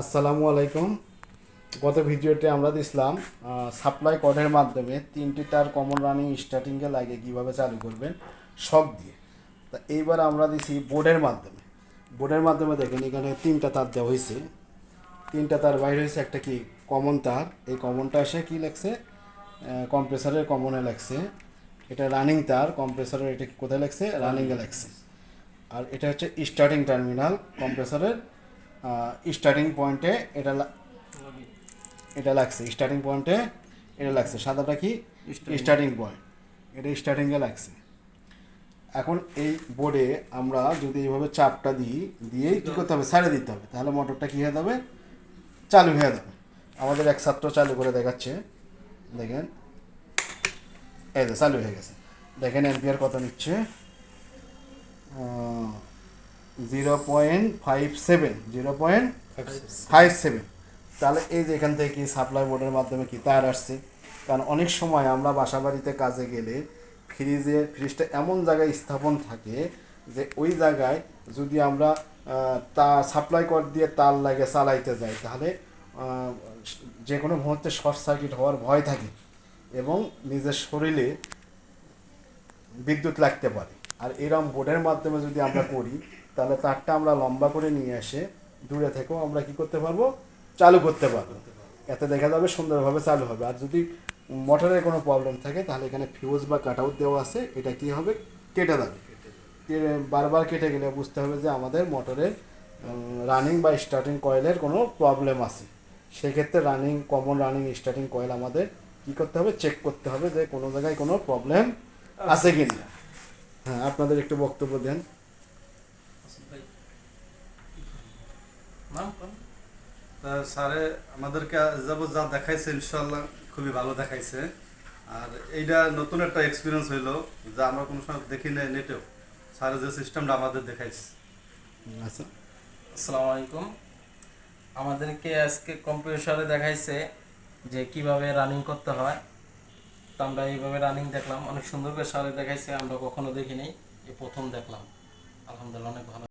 আসসালামু আলাইকুম। গত ভিডিওতে আমরা দিছিলাম সাপ্লাই কর্ডের মাধ্যমে তিনটি তার কমন রানিং স্টার্টিংয়ে লাগে কীভাবে চালু করবেন শক দিয়ে। তা এইবার আমরা দিছি বোর্ডের মাধ্যমে। বোর্ডের মাধ্যমে দেখেন এখানে তিনটা তার দেওয়া হয়েছে। তিনটা তার বাইরে হয়েছে, একটা কি কমন তার। এই কমনটা এসে কি লাগছে কম্প্রেসারের কমনে লাগছে এটা রানিং তার কম্প্রেসারের এটা কোথায় লাগছে রানিংয়ে লাগছে আর এটা হচ্ছে স্টার্টিং টার্মিনাল কম্প্রেসরের স্টার্টিং পয়েন্টে এটা এটা লাগছে স্টার্টিং পয়েন্টে এটা লাগছে সাদাটা কি? স্টার্টিং পয়েন্ট এটা স্টার্টিংয়ে লাগছে। এখন এই বোর্ডে আমরা যদি এইভাবে চাপটা দিই দিয়েই কী করতে হবে? ছাড়ে দিতে হবে তাহলে মোটরটা কী হয়ে যাবে? চালু হয়ে যাবে। আমাদের এক ছাত্র চালু করে দেখাচ্ছে। দেখেন এই যে চালু হয়ে গেছে। দেখেন এম্পিয়ার কত নিচ্ছে? Zero point five seven, zero point five seven. তাহলে এই যে এখান থেকে সাপ্লাই বোর্ডের মাধ্যমে কি তার আসছে? কারণ অনেক সময় আমরা বাসা বাড়িতে কাজে গেলে ফ্রিজে, ফ্রিজটা এমন জায়গায় স্থাপন থাকে যে ওই জায়গায় যদি আমরা তা সাপ্লাই কর দিয়ে তার লাগে চালাইতে যাই, তাহলে যে কোনো মুহূর্তে শর্ট সার্কিট হওয়ার ভয় থাকে এবং নিজের শরীরে বিদ্যুৎ লাগতে পারে। আর এরম বোর্ডের মাধ্যমে যদি আমরা করি তাহলে তারটা আমরা লম্বা করে নিয়ে এসে দূরে থেকেও আমরা কি করতে পারব? চালু করতে পারব। এতে দেখা যাবে সুন্দরভাবে চালু হবে। আর যদি মোটরের কোনো প্রবলেম থাকে, তাহলে এখানে ফিউজ বা কাট আউট দেওয়া আছে। এটা কি হবে? কেটে যাবে বারবার কেটে গেলে বুঝতে হবে যে আমাদের মোটরের রানিং বা স্টার্টিং কয়েলের কোনো প্রবলেম আছে। সেক্ষেত্রে running common running starting coil আমাদের কি করতে হবে? চেক করতে হবে যে কোনো জায়গায় কোনো প্রবলেম আছে কি না হ্যাঁ আপনাদের একটু বক্তব্য দেন। তা স্যারে আমাদেরকে যাব যা দেখাইছে ইনশাল্লাহ খুবই ভালো দেখাইছে। আর এইটা নতুন একটা এক্সপিরিয়েন্স হইল যা আমরা কোনো সময় দেখি নাই নেটেও। স্যারের যে সিস্টেমটা আমাদের দেখাইছে। আচ্ছা। আসসালামু আলাইকুম। আমাদেরকে আজকে কম্পিউটারে দেখাইছে যে কীভাবে রানিং করতে হয়। তো আমরা এইভাবে রানিং দেখলাম। অনেক সুন্দর করে সারে দেখাইছে আমরা কখনো দেখিনি। এই প্রথম দেখলাম। আলহামদুলিল্লাহ অনেক ভালো।